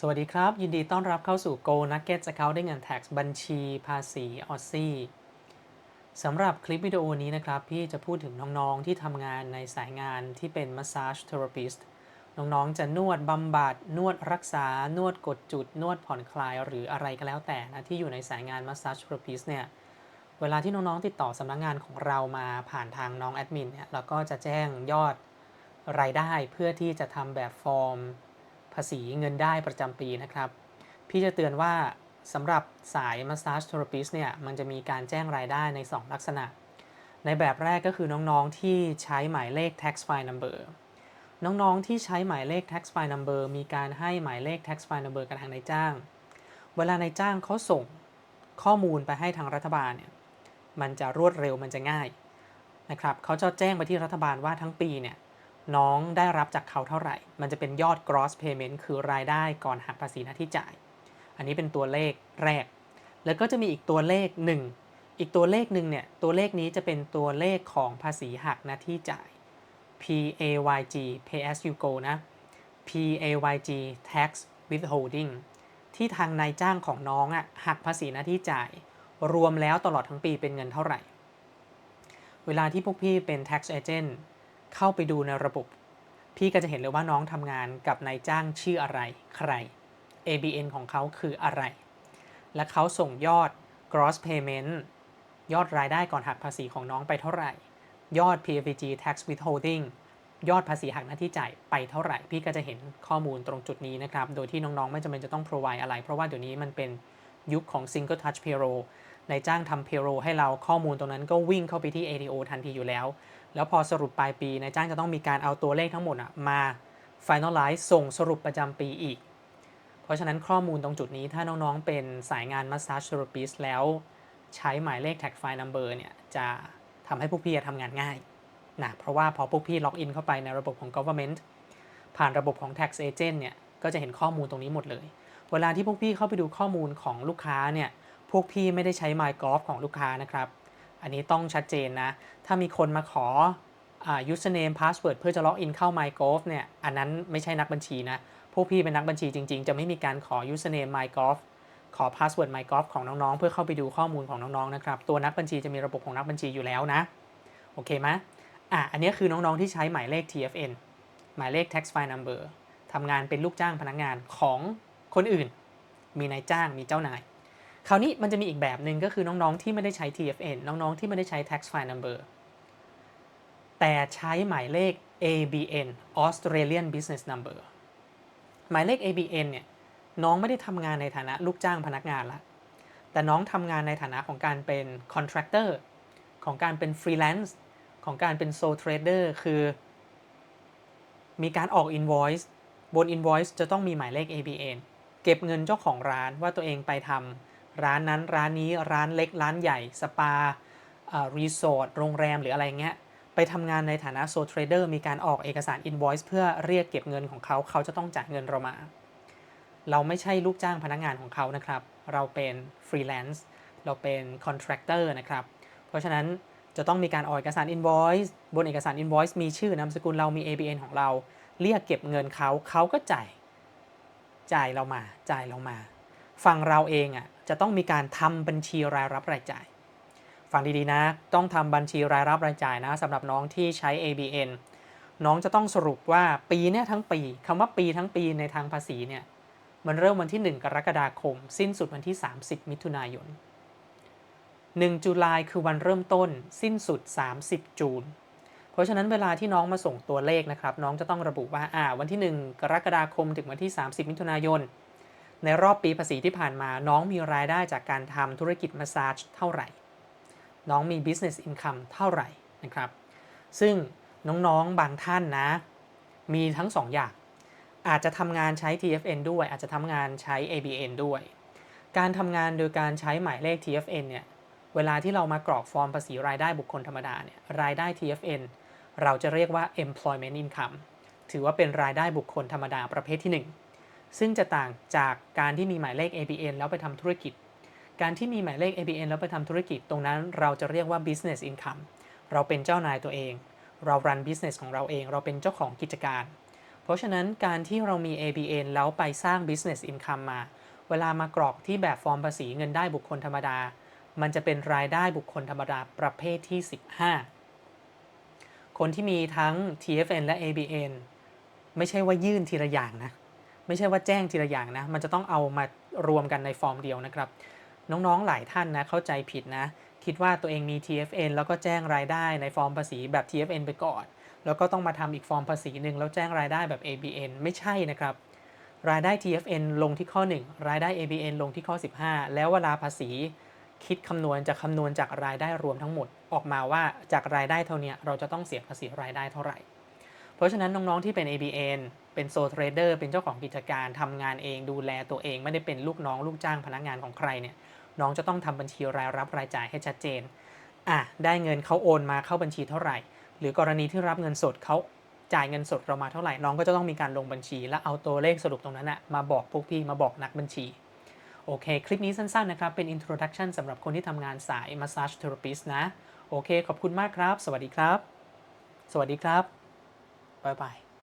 สวัสดีครับ ยินดีต้อนรับเข้าสู่ Go Nuggets Accounting and Tax บัญชีภาษีออซซี่สำหรับคลิปวิดีโอนี้นะครับ พี่จะพูดถึงน้องๆ ที่ทำงานในสายงานที่เป็น Massage Therapist น้องๆ จะนวดบำบัด นวดรักษา นวดกดจุด นวดผ่อนคลาย หรืออะไรก็แล้วแต่นะที่อยู่ในสายงาน Massage Therapist เนี่ย เวลาที่น้องๆ ติดต่อสำนักงานของเรามาผ่านทางน้องแอดมินเนี่ยเราก็จะแจ้งยอดรายได้เพื่อที่จะทำแบบฟอร์ม ภาษีเงินได้ประจำปีนะครับ พี่จะเตือนว่าสำหรับสาย Massage Therapist เนี่ย มันจะมีการแจ้งรายได้ใน 2 ลักษณะ ในแบบแรกก็คือน้องๆที่ใช้หมายเลข tax file number น้องๆที่ใช้หมายเลข tax file number มีการให้หมายเลข tax file number กับทางนายจ้าง เวลานายจ้างเขาส่งข้อมูลไปให้ทางรัฐบาลเนี่ย มันจะรวดเร็วมันจะง่ายนะครับเขาจะแจ้งไปที่รัฐบาลว่าทั้งปีเนี่ย น้องได้รับจากเขาเท่าไหร่ มันจะเป็นยอด gross payment คือรายได้ก่อนหักภาษีหน้าที่จ่าย อันนี้เป็นตัวเลขแรก แล้วก็จะมีอีกตัวเลขหนึ่ง อีกตัวเลขหนึ่งเนี่ย ตัวเลขนี้จะเป็นตัวเลขของภาษีหักหน้าที่จ่าย PAYG pay as you go นะ PAYG tax withholding ที่ทางนายจ้างของน้องอะหักภาษีหน้าที่จ่าย รวมแล้วตลอดทั้งปีเป็นเงินเท่าไหร่ เวลาที่พวกพี่เป็น tax agent เข้าไปดูในระบบ พี่ก็จะเห็นเลยว่าน้องทำงานกับนายจ้างชื่ออะไร ใคร ABN ของเขาคืออะไร และเขาส่งยอด gross payment ยอดรายได้ก่อนหักภาษีของน้องไปเท่าไหร่ ยอด PFG tax withholding ยอดภาษีหักหน้าที่จ่ายไปเท่าไหร่ พี่ก็จะเห็นข้อมูลตรงจุดนี้นะครับ โดยที่น้องๆ ไม่จำเป็นจะต้อง provide อะไร เพราะว่าเดี๋ยวนี้มันเป็นยุคของ single touch payroll นายจ้างทำ payroll ให้เราข้อมูลตรงนั้นก็วิ่งเข้าไปที่ ADO ทันทีอยู่แล้ว แล้วพอสรุปปลายปีนายจ้างจะต้องมีการเอาตัวเลขทั้งหมดมา finalize ส่งสรุปประจำปีอีก เพราะฉะนั้นข้อมูลตรงจุดนี้ถ้าน้องๆ เป็นสายงาน massage therapist แล้วใช้หมายเลข tag file number เนี่ยจะทำให้พวกพี่ทำงานง่ายนะเพราะว่าพอพวกพี่ล็อกอินเข้าไปในระบบของ government ผ่านระบบของ tax agent เนี่ยก็จะเห็นข้อมูลตรงนี้หมดเลย เวลาที่พวกพี่เข้าไปดูข้อมูลของลูกค้าเนี่ยพวกพี่ไม่ได้ใช้ MyGolf ของลูกค้านะครับ อันนี้ต้องชัดเจนนะ ถ้ามีคนมาขออ username password เพื่อจะล็อกอินเข้า MyGolf เนี่ย อันนั้นไม่ใช่นักบัญชีนะ พวกพี่เป็นนักบัญชีจริง ๆ จะไม่มีการขอ username MyGolf ขอ password MyGolf ของน้องๆ เพื่อเข้าไปดูข้อมูลของน้องๆ นะครับ ตัวนักบัญชีจะมีระบบของนักบัญชีอยู่แล้วนะ โอเคไหมอะ อันนี้คือน้องๆ ที่ใช้หมายเลข TFN หมายเลข tax file number ทำงานเป็นลูกจ้างพนักงานของคนอื่น มีนายจ้าง มีเจ้านาย คราวนี้มันจะมีอีกแบบหนึ่งก็คือน้องๆที่ไม่ได้ใช้ TFN น้องๆที่ไม่ได้ใช้ tax file number แต่ใช้หมายเลข ABN Australian Business Number หมายเลข ABN เนี่ยน้องไม่ได้ทำงานในฐานะลูกจ้างพนักงานละ แต่น้องทำงานในฐานะของการเป็น contractor ของการเป็น freelance ของการเป็น sole trader คือ มีการออก invoice บน invoice จะต้องมีหมายเลข ABN เก็บเงินเจ้าของร้านว่าตัวเองไปทำ ร้านนั้นร้านนี้ร้านเล็กร้านใหญ่สปารีสอร์ทโรงแรมหรืออะไรเงี้ยไปทำงานในฐานะโซเทรดเดอร์มีการออกเอกสาร invoice เพื่อเรียกเก็บเงินของเขาเขาจะต้องจ่ายเงินเรามา เราไม่ใช่ลูกจ้างพนักงานของเขานะครับ เราเป็นฟรีแลนซ์เราเป็นคอนแทคเตอร์นะครับ เพราะฉะนั้นจะต้องมีการออกเอกสาร invoice บนเอกสาร invoice มีชื่อนามสกุลเรามี ABN ของเรา เรียกเก็บเงินเขาเขาก็จ่ายจ่ายเรามาจ่ายเรามา ฝั่งเราเองอะจะต้องมีการทำบัญชีรายรับรายจ่ายฟังดีๆนะ ต้องทำบัญชีรายรับรายจ่ายนะสำหรับน้องที่ใช้ ABN น้องจะต้องสรุปว่าปีเนี้ยทั้งปีคำว่าปีทั้งปีในทางภาษีเนี่ยมันเริ่มวันที่ 1 กรกฎาคม สิ้นสุดวันที่ 30 มิถุนายน 1 จุลายคือวันเริ่มต้น สิ้นสุด 30 จูน เพราะฉะนั้นเวลาที่น้องมาส่งตัวเลขนะครับ น้องจะต้องระบุว่าอ่าวันที่ 1 กรกฎาคมถึงวันที่ 30 มิถุนายน ในรอบปีภาษีที่ผ่านมา น้องมีรายได้จากการทำธุรกิจมาสซาจเท่าไหร่ น้องมี business income เท่าไหร่นะครับ ซึ่งน้องๆบางท่านนะ มีทั้ง2ออย่าง อาจจะทำงานใช้ TFN ด้วย อาจจะทำงานใช้ ABN ด้วย การทำงานโดยการใช้หมายเลข TFN เนี่ย เวลาที่เรามากรอกฟอร์มภาษีรายได้บุคคลธรรมดาเนี่ย รายได้ TFN เราจะเรียกว่า employment income ถือว่าเป็นรายได้บุคคลธรรมดาประเภทที่ 1 ซึ่งจะต่างจากการที่มีหมายเลข ABN แล้วไปทำธุรกิจ การที่มีหมายเลข ABN แล้วไปทำธุรกิจตรงนั้นเราจะเรียกว่า business income เราเป็นเจ้านายตัวเอง เรา run business ของเราเอง เราเป็นเจ้าของกิจการ เพราะฉะนั้นการที่เรามี ABN แล้วไปสร้าง business income มา เวลามากรอกที่แบบฟอร์มภาษีเงินได้บุคคลธรรมดา มันจะเป็นรายได้บุคคลธรรมดาประเภทที่ 15 คนที่มีทั้ง TFN และ ABN ไม่ใช่ว่ายื่นทีละอย่างนะ ไม่ใช่ว่าแจ้งทีละอย่างนะ มันจะต้องเอามารวมกันในฟอร์มเดียวนะครับ น้องๆหลายท่านนะเข้าใจผิดนะ คิดว่าตัวเองมี TFN แล้วก็แจ้งรายได้ในฟอร์มภาษีแบบ TFN ไปก่อน แล้วก็ต้องมาทำอีกฟอร์มภาษีหนึ่งแล้วแจ้งรายได้แบบ ABN ไม่ใช่นะครับรายได้ TFN ลงที่ข้อ 1 รายได้ ABN ลงที่ข้อ 15 แล้วเวลาภาษีคิดคำนวณจะคำนวณจากรายได้รวมทั้งหมด ออกมาว่าจากรายได้เท่านี้เราจะต้องเสียภาษีรายได้เท่าไหร่ ราะฉะนั้นน้องๆที่เป็น ABN เป็นโซเทรดเดอร์เป็นเจ้าของกิจการทำงานเองดูแลตัวเองไม่ได้เป็นลูกน้องลูกจ้างพนักงานของใครเนี่ยน้องจะต้องทำบัญชีรายรับรายจ่ายให้ชัดเจนอะได้เงินเขาโอนมาเข้าบัญชีเท่าไหร่ หรือกรณีที่รับเงินสดเขาจ่ายเงินสดเรามาเท่าไหร่น้องก็จะต้องมีการลงบัญชี และเอาตัวเลขสรุปตรงนั้นนะมาบอกพวกพี่มาบอกนักบัญชีโอเค คลิปนี้สั้นๆนะครับ เป็น introduction สำหรับคนที่ทำงานสาย massage therapist นะ โอเค ขอบคุณมากครับ สวัสดีครับ สวัสดีครับ บ๊ายบาย